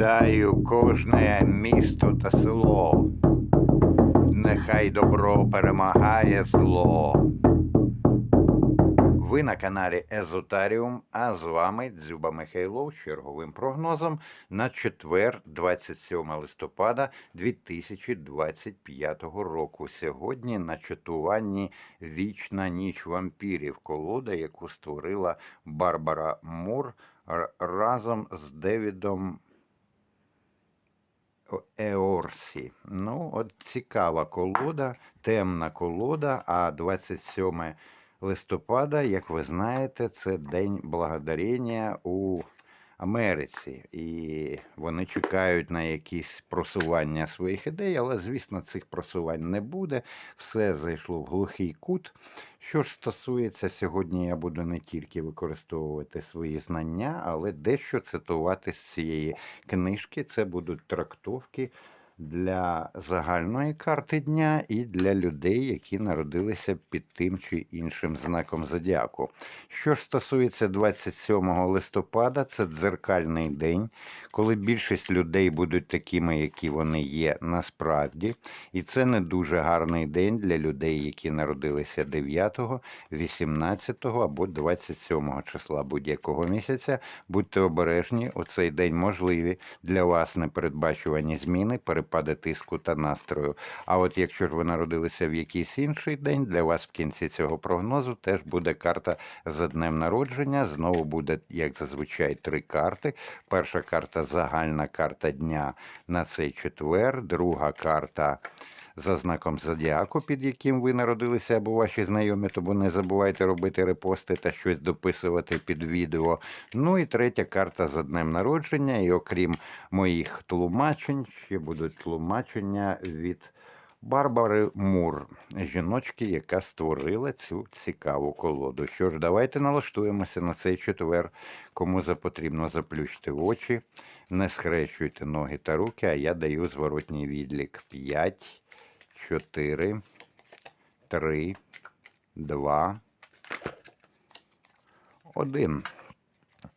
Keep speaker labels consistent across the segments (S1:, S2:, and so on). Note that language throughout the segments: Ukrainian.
S1: Вітаю кожне місто та село. Нехай добро перемагає зло. Ви на каналі Езотаріум, а з вами Дзюба Михайлов з черговим прогнозом на четвер, 27 листопада 2025 року. Сьогодні на чатуванні Вічна ніч вампірів, колода, яку створила Барбара Мур разом з Девідом Еорсі. Ну, от цікава колода, темна колода, а 27 листопада, як ви знаєте, це День благодарення у Америці. І вони чекають на якісь просування своїх ідей, але, звісно, цих просувань не буде. Все зайшло в глухий кут. Що ж стосується сьогодні, я буду не тільки використовувати свої знання, але дещо цитувати з цієї книжки. Це будуть трактовки для загальної карти дня і для людей, які народилися під тим чи іншим знаком зодіаку. Що ж стосується 27 листопада, це дзеркальний день, коли більшість людей будуть такими, які вони є насправді. І це не дуже гарний день для людей, які народилися 9, 18 або 27 числа будь-якого місяця. Будьте обережні, у цей день можливі для вас непередбачувані зміни, перепади тиску та настрою. А от якщо ж ви народилися в якийсь інший день, для вас в кінці цього прогнозу теж буде карта за днем народження. Знову буде, як зазвичай, три карти. Перша карта загальна карта дня на цей четвер, друга карта. За знаком зодіаку, під яким ви народилися або ваші знайомі, тому не забувайте робити репости та щось дописувати під відео. Ну і третя карта за днем народження. І окрім моїх тлумачень, ще будуть тлумачення від Барбари Мур, жіночки, яка створила цю цікаву колоду. Що ж, давайте налаштуємося на цей четвер. Кому запотрібно заплющити очі, не схрещуйте ноги та руки, а я даю зворотній відлік 5, 4, 3, 2, 1.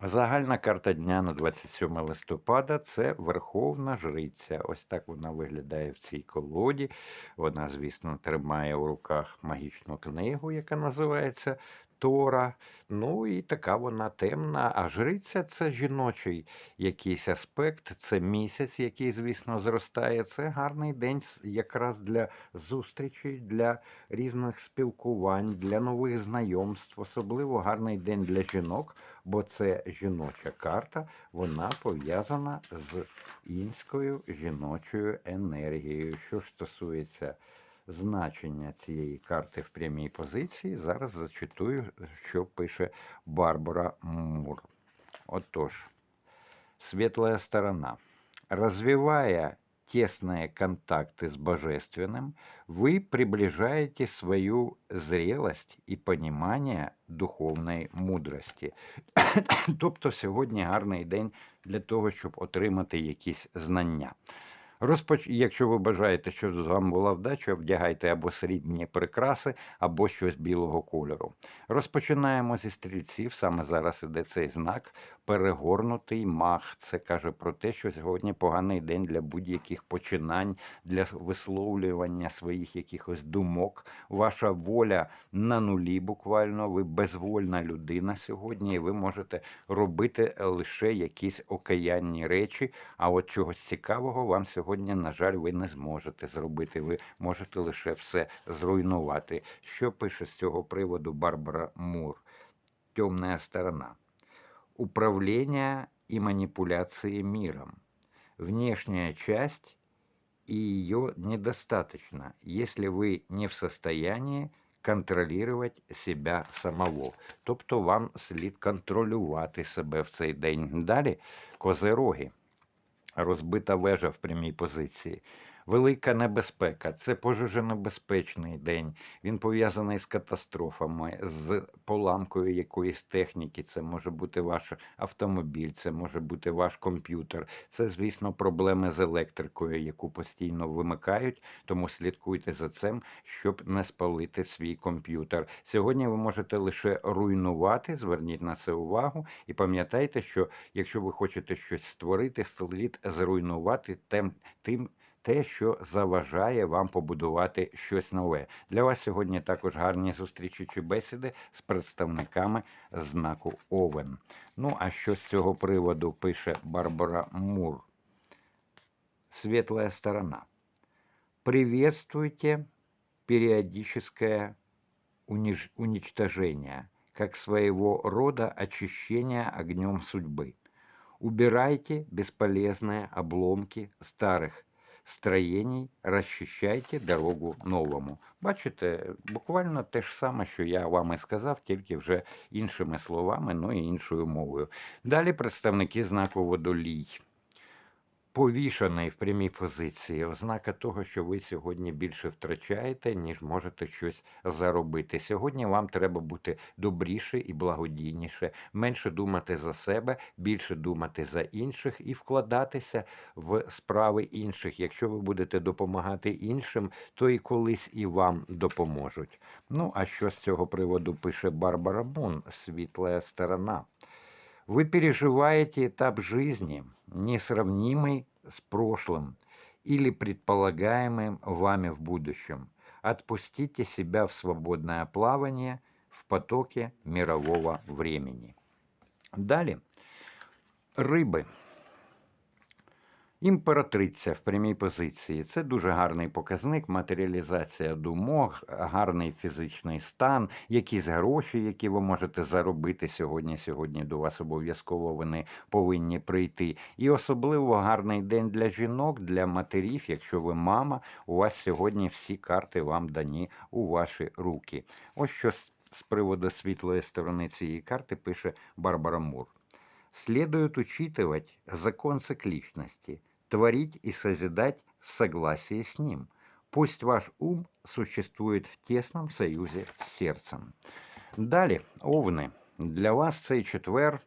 S1: Загальна карта дня на 27 листопада це Верховна Жриця. Ось так вона виглядає в цій колоді. Вона, звісно, тримає у руках магічну книгу, яка називається Тора. Ну і така вона темна. А жриця це жіночий якийсь аспект, це місяць, який, звісно, зростає. Це гарний день якраз для зустрічей, для різних спілкувань, для нових знайомств. Особливо гарний день для жінок, бо це жіноча карта, вона пов'язана з інською жіночою енергією. Що стосується значення цієї карти в прямій позиції, зараз зачитую, що пише Барбара Мур. Отож, светлая сторона. Развивая тесные контакты с Божественным, вы приближаете свою зрелость і понимание духовної мудрості. тобто сьогодні гарний день для того, щоб отримати якісь знання. Розпоч... Якщо ви бажаєте, щоб з вами була вдача, вдягайте або срібні прикраси, або щось білого кольору. Розпочинаємо зі стрільців. Саме зараз іде цей знак. Перегорнутий мах. Це каже про те, що сьогодні поганий день для будь-яких починань, для висловлювання своїх якихось думок. Ваша воля на нулі буквально. Ви безвольна людина сьогодні, і ви можете робити лише якісь окаянні речі. А от чогось цікавого вам сьогодні, на жаль, ви не зможете зробити. Ви можете лише все зруйнувати. Що пише з цього приводу Барбара Мур? Темная сторона. Управление и манипуляции миром. Внешняя часть и ее недостаточно, если вы не в состоянии контролювати себе самого. Тобто вам слід контролювати себе в цей день. Далі козироги. Розбита вежа в прямій позиції. Велика небезпека це пожежонебезпечний день. Він пов'язаний з катастрофами, з поламкою якоїсь техніки. Це може бути ваш автомобіль, це може бути ваш комп'ютер. Це, звісно, проблеми з електрикою, яку постійно вимикають. Тому слідкуйте за цим, щоб не спалити свій комп'ютер. Сьогодні ви можете лише руйнувати. Зверніть на це увагу і пам'ятайте, що якщо ви хочете щось створити, слід зруйнувати тим, тим те, що заважає вам побудувати щось нове. Для вас сьогодні також гарні зустрічі чи бесіди з представниками знаку Овен. Ну, а що з цього приводу пише Барбара Мур? Светлая сторона. Приветствуйте периодическое униж- уничтожение, как своего рода очищение огнем судьбы. Убирайте бесполезные обломки старых строєній, розчищайте дорогу новому. Бачите, буквально те ж саме, що я вам і сказав, тільки вже іншими словами, ну і іншою мовою. Далі представники знаку водолій. Повішаний в прямій позиції, ознака того, що ви сьогодні більше втрачаєте, ніж можете щось заробити. Сьогодні вам треба бути добріше і благодійніше, менше думати за себе, більше думати за інших і вкладатися в справи інших. Якщо ви будете допомагати іншим, то і колись і вам допоможуть. Ну а що з цього приводу пише Барбара Мун, світла сторона? Вы переживаете этап жизни, несравнимый с прошлым или предполагаемым вами в будущем. Отпустите себя в свободное плавание в потоке мирового времени. Далее. Рибы. Імператриця в прямій позиції це дуже гарний показник, матеріалізація думок, гарний фізичний стан, якісь гроші, які ви можете заробити сьогодні. Сьогодні до вас обов'язково вони повинні прийти. І особливо гарний день для жінок, для матерів. Якщо ви мама, у вас сьогодні всі карти вам дані у ваші руки. Ось що з приводу світлої сторони цієї карти пише Барбара Мур. Следует учитывать закон цикличности – творить и созидать в согласии с ним. Пусть ваш ум существует в тесном союзе с сердцем. Далі, овни, для вас цей четвер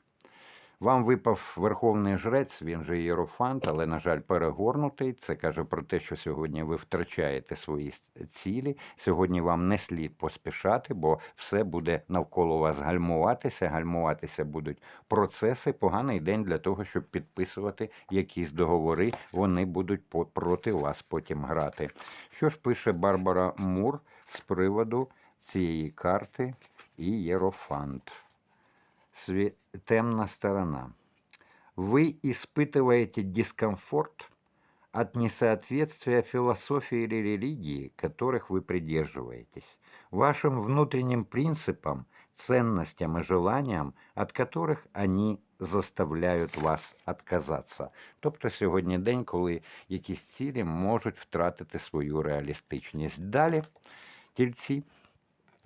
S1: вам випав Верховний Жрець, він же Єрофант, але, на жаль, перегорнутий. Це каже про те, що сьогодні ви втрачаєте свої цілі. Сьогодні вам не слід поспішати, бо все буде навколо вас гальмуватися. Гальмуватися будуть процеси. Поганий день для того, щоб підписувати якісь договори. Вони будуть проти вас потім грати. Що ж пише Барбара Мур з приводу цієї карти і Єрофант? Све- темная сторона. Вы испытываете дискомфорт от несоответствия философии или религии, которых вы придерживаетесь, вашим внутренним принципам, ценностям и желаниям, от которых они заставляють вас отказатися. Тобто сьогодні день, коли якісь цілі можуть втратити свою реалістичність. Далі тільці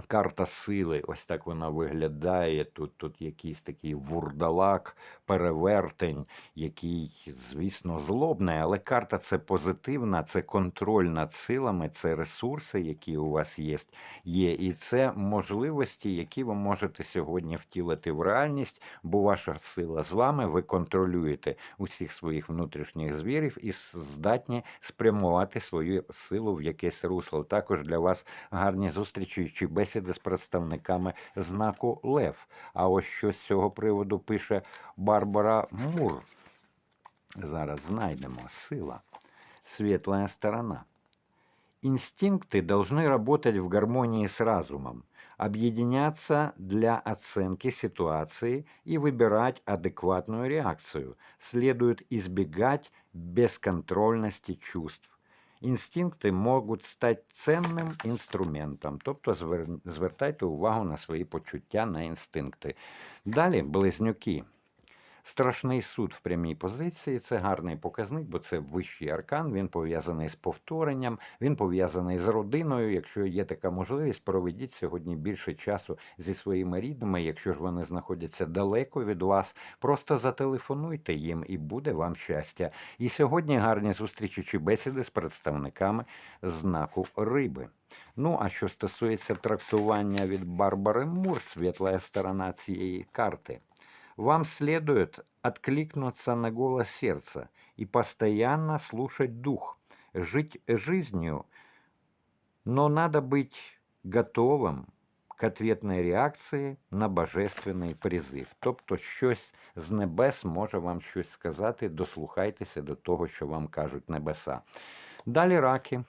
S1: Карта сили, ось так вона виглядає. Тут тут якийсь такий вурдалак, перевертень, який, звісно, злобний, але карта це позитивна, це контроль над силами, це ресурси, які у вас є, є. І це можливості, які ви можете сьогодні втілити в реальність, бо ваша сила з вами, ви контролюєте усіх своїх внутрішніх звірів і здатні спрямувати свою силу в якесь русло. Також для вас гарні зустрічі чи бесіди з представниками знаку Лев. А ось що з цього приводу пише Барбара Мур. Зараз знайдемо сила. Светлая сторона. Инстинкты должны работать в гармонии с разумом, объединяться для оценки ситуации и выбирать адекватную реакцию. Следует избегать бесконтрольности чувств. Інстинкти можуть стати цінним інструментом, тобто звертайте увагу на свої почуття, на інстинкти. Далі, близнюки. Страшний суд в прямій позиції це гарний показник, бо це вищий аркан. Він пов'язаний з повторенням, він пов'язаний з родиною. Якщо є така можливість, проведіть сьогодні більше часу зі своїми рідними. Якщо ж вони знаходяться далеко від вас, просто зателефонуйте їм і буде вам щастя. І сьогодні гарні зустрічі чи бесіди з представниками знаку риби. Ну, а що стосується трактування від Барбари Мур, світла сторона цієї карти, вам следует откликнуться на голос сердца и постоянно слушать дух, жить жизнью, но надо быть готовым к ответной реакції на божественний призив. Тобто щось з небес може вам щось сказати, дослухайтеся до того, що вам кажуть небеса. Далі раки.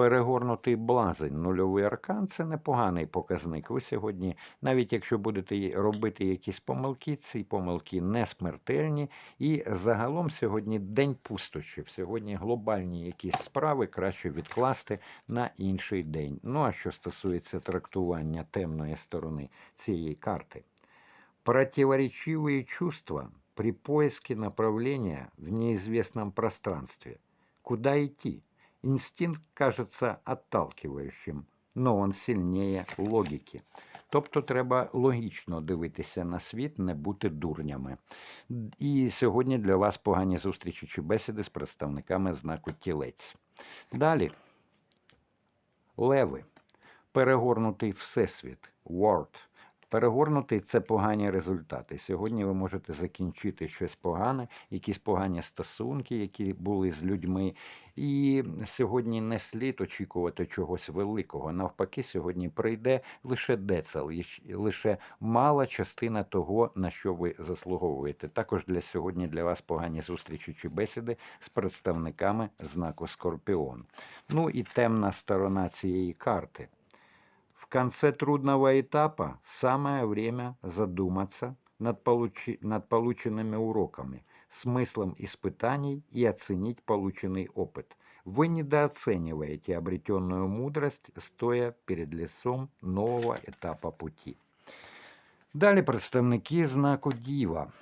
S1: Перегорнутий блазень, нульовий аркан це непоганий показник. Ви сьогодні, навіть якщо будете робити якісь помилки, ці помилки не смертельні. І загалом сьогодні день пустощів. Сьогодні глобальні якісь справи краще відкласти на інший день. Ну а що стосується трактування темної сторони цієї карти, противоречивые чувства при поиске направления в неизвестном пространстве. Куда идти? Инстинкт кажется отталкивающим, но он сильнее логіки. Тобто треба логічно дивитися на світ, не бути дурнями. І сьогодні для вас погані зустрічі чи бесіди з представниками знаку тілець. Далі. Леви. Перегорнутий всесвіт. World. Перегорнутий це погані результати. Сьогодні ви можете закінчити щось погане, якісь погані стосунки, які були з людьми. І сьогодні не слід очікувати чогось великого. Навпаки, сьогодні прийде лише децел, лише мала частина того, на що ви заслуговуєте. Також для сьогодні для вас погані зустрічі чи бесіди з представниками знаку Скорпіон. Ну і темна сторона цієї карти. Конце трудного этапа самое время задуматься над, получи- над полученными уроками, смыслом испытаний и оценить полученный опыт. Вы недооцениваете обретенную мудрость, стоя перед лицом нового этапа пути. Далі представники знаку Діва.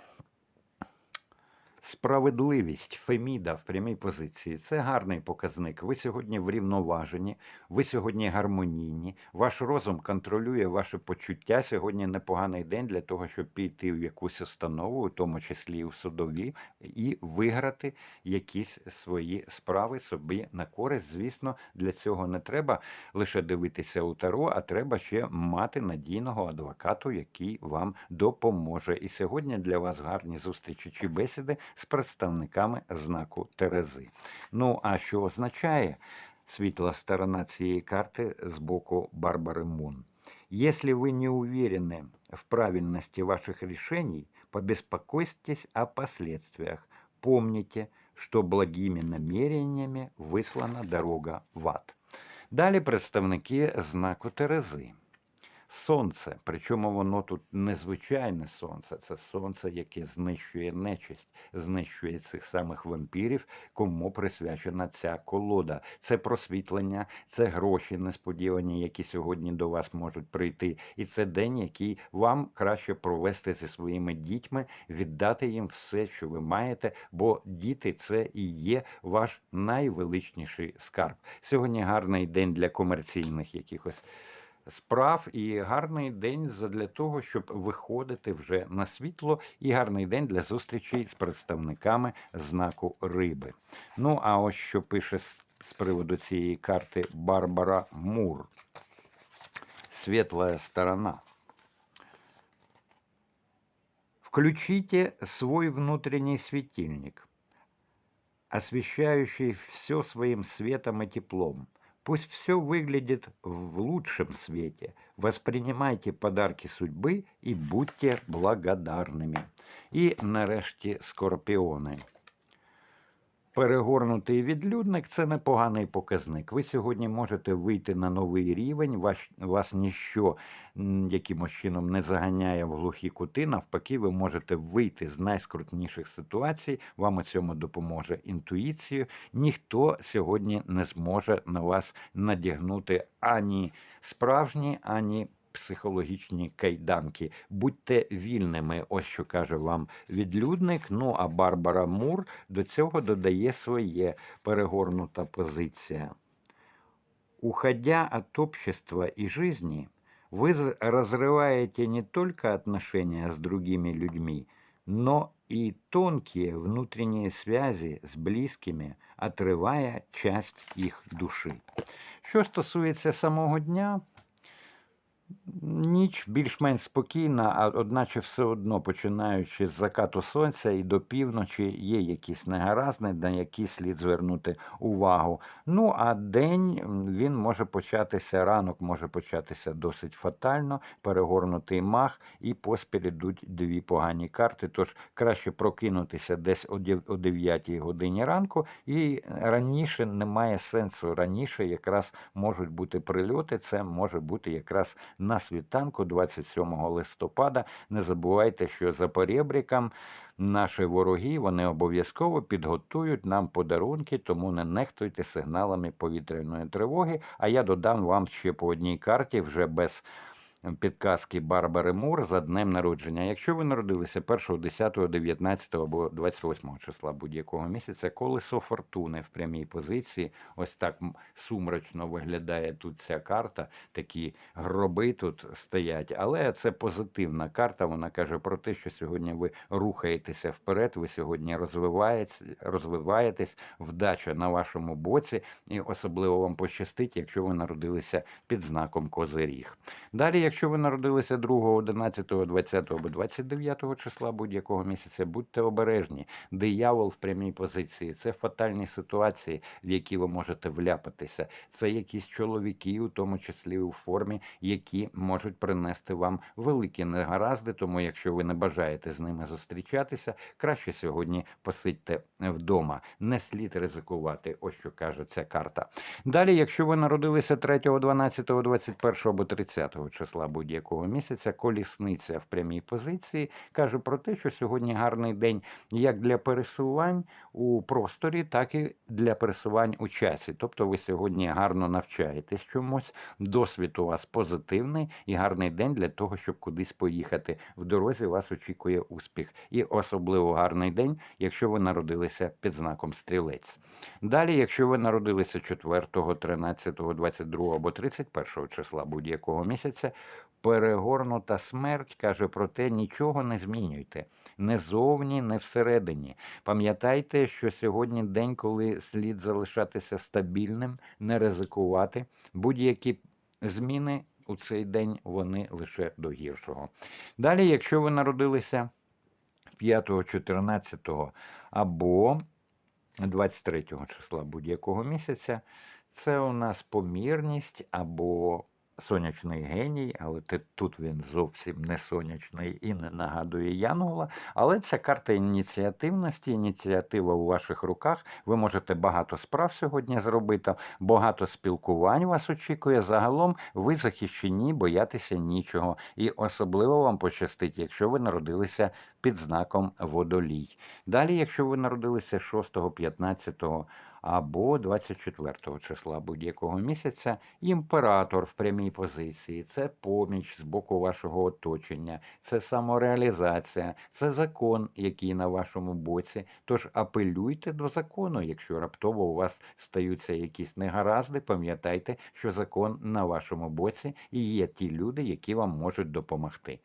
S1: Справедливість Феміда в прямій позиції це гарний показник. Ви сьогодні врівноважені, ви сьогодні гармонійні, ваш розум контролює ваше почуття. Сьогодні непоганий день для того, щоб піти в якусь установу, у тому числі в судові, і виграти якісь свої справи собі на користь. Звісно, для цього не треба лише дивитися у таро, а треба ще мати надійного адвокату, який вам допоможе. І сьогодні для вас гарні зустрічі чи бесіди з представниками знаку Терези. Ну а що означає світла сторона цієї карти з боку Барбари Мун? Если вы не уверены в правильности ваших решений, побеспокойтесь о последствиях. Помните, что благими намерениями выслана дорога в ад. Далі представники знаку Терези. Сонце, причому воно тут незвичайне сонце, це сонце, яке знищує нечисть, знищує цих самих вампірів, кому присвячена ця колода. Це просвітлення, це гроші несподівані, які сьогодні до вас можуть прийти. І це день, який вам краще провести зі своїми дітьми, віддати їм все, що ви маєте, бо діти це і є ваш найвеличніший скарб. Сьогодні гарний день для комерційних якихось справ і гарний день для того, щоб виходити вже на світло, і гарний день для зустрічей з представниками знаку риби. Ну, а ось що пише з- приводу цієї карти Барбара Мур. Світла сторона. Включите свой внутренний светильник, освещающий все своим светом и теплом. Пусть все выглядит в лучшем свете. Воспринимайте подарки судьбы и будьте благодарными. І нарешті скорпіони. Перегорнутий відлюдник це непоганий показник. Ви сьогодні можете вийти на новий рівень, вас, вас ніщо якимось чином не заганяє в глухі кути. Навпаки, ви можете вийти з найскрутніших ситуацій. Вам у цьому допоможе інтуїція. Ніхто сьогодні не зможе на вас надягнути ані справжні, ані психологічні кайданки. Будьте вільними, ось що каже вам відлюдник. Ну а Барбара Мур до цього додає своє перегорнута позиція. Уходя от общества и жизни, вы з- разрываете не только отношения с другими людьми, но и тонкие внутренние связи с близкими, отрывая часть їх душі. Що стосується самого дня, ніч більш-менш спокійна, а одначе все одно, починаючи з закату сонця і до півночі, є якісь негаразди, на які слід звернути увагу. Ну, а день він може початися, ранок може початися досить фатально, перегорнутий мах, і поспіль ідуть дві погані карти. Тож краще прокинутися десь о 9 годині ранку, і раніше немає сенсу. Раніше якраз можуть бути прильоти, це може бути якраз на світанку 27 листопада. Не забувайте, що за поребріком наші вороги вони обов'язково підготують нам подарунки, тому не нехтуйте сигналами повітряної тривоги. А я додам вам ще по одній карті вже без. Підказки Барбари Мур за днем народження. Якщо ви народилися 1, 10, 19 або 28 числа будь-якого місяця, колесо фортуни в прямій позиції, ось так сумрачно виглядає тут ця карта. Такі гроби тут стоять. Але це позитивна карта. Вона каже про те, що сьогодні ви рухаєтеся вперед, ви сьогодні розвиваєтесь, вдача на вашому боці, і особливо вам пощастить, якщо ви народилися під знаком Козиріг. Далі, якщо ви народилися 2, 11, 20 або 29 числа будь-якого місяця, будьте обережні. Диявол в прямій позиції це фатальні ситуації, в які ви можете вляпатися. Це якісь чоловіки, у тому числі у формі, які можуть принести вам великі негаразди. Тому, якщо ви не бажаєте з ними зустрічатися, краще сьогодні посидьте вдома. Не слід ризикувати. Ось що каже ця карта. Далі, якщо ви народилися 3, 12, 21 або 30 числа будь-якого місяця, колісниця в прямій позиції каже про те, що сьогодні гарний день як для пересувань у просторі, так і для пересувань у часі. Тобто ви сьогодні гарно навчаєтесь чомусь, досвід у вас позитивний і гарний день для того, щоб кудись поїхати. В дорозі вас очікує успіх. І особливо гарний день, якщо ви народилися під знаком стрілець. Далі, якщо ви народилися 4, 13, 22 або 31 числа будь-якого місяця, перегорнута смерть каже про те, нічого не змінюйте. Не зовні, не всередині. Пам'ятайте, що сьогодні день, коли слід залишатися стабільним, не ризикувати. Будь-які зміни у цей день вони лише до гіршого. Далі, якщо ви народилися 5, 14 або 23 числа будь-якого місяця, це у нас помірність або сонячний геній, але тут він зовсім не сонячний і не нагадує Янгола. Але це карта ініціативності, ініціатива у ваших руках. Ви можете багато справ сьогодні зробити, багато спілкувань вас очікує. Загалом ви захищені, боятися нічого. І особливо вам пощастить, якщо ви народилися під знаком водолій. Далі, якщо ви народилися 6, 15 або 24 числа будь-якого місяця, імператор в прямій позиції це поміч з боку вашого оточення, це самореалізація, це закон, який на вашому боці. Тож апелюйте до закону. Якщо раптово у вас стаються якісь негаразди, пам'ятайте, що закон на вашому боці і є ті люди, які вам можуть допомогти.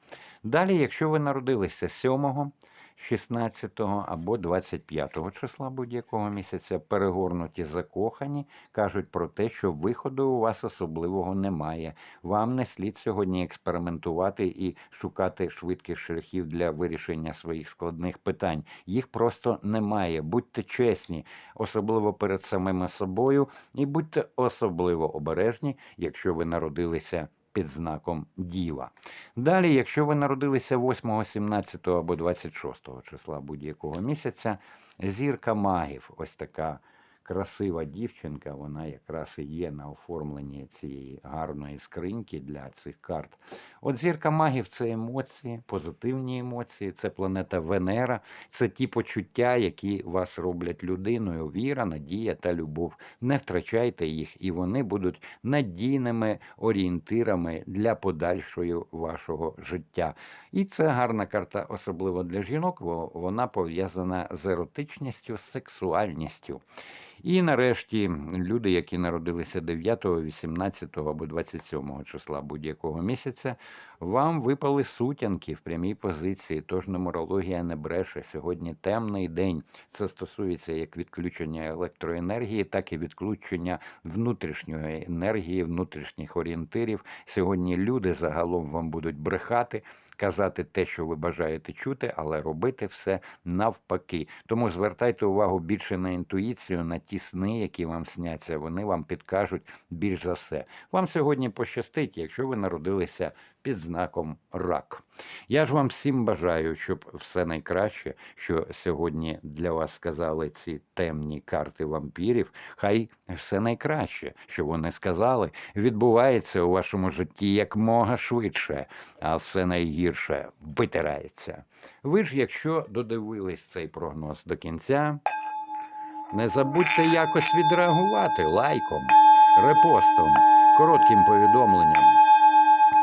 S1: Далі, якщо ви народилися 7, 16 або 25 числа будь-якого місяця, перегорнуті закохані, кажуть про те, що виходу у вас особливого немає. Вам не слід сьогодні експериментувати і шукати швидких шляхів для вирішення своїх складних питань. Їх просто немає. Будьте чесні, особливо перед самими собою, і будьте особливо обережні, якщо ви народилися під знаком діва. Далі, якщо ви народилися 8, 17 або 26 числа будь-якого місяця, зірка магів, ось така красива дівчинка, вона якраз і є на оформленні цієї гарної скриньки для цих карт. От зірка магів це емоції, позитивні емоції, це планета Венера, це ті почуття, які вас роблять людиною. Віра, надія та любов. Не втрачайте їх, і вони будуть надійними орієнтирами для подальшого вашого життя. І це гарна карта, особливо для жінок, бо вона пов'язана з еротичністю, сексуальністю. І нарешті люди, які народилися 9, 18 або 27 числа будь-якого місяця, вам випали сутянки в прямій позиції, тож нумерологія не бреше. Сьогодні темний день. Це стосується як відключення електроенергії, так і відключення внутрішньої енергії, внутрішніх орієнтирів. Сьогодні люди загалом вам будуть брехати. Казати те, що ви бажаєте чути, але робити все навпаки. Тому звертайте увагу більше на інтуїцію, на ті сни, які вам сняться. Вони вам підкажуть більш за все. Вам сьогодні пощастить, якщо ви народилися під знаком рак. Я ж вам всім бажаю, щоб все найкраще, що сьогодні для вас сказали ці темні карти вампірів, хай все найкраще, що вони сказали, відбувається у вашому житті якмога швидше, а все найгірше витирається. Ви ж, якщо додивились цей прогноз до кінця, не забудьте якось відреагувати лайком, репостом, коротким повідомленням.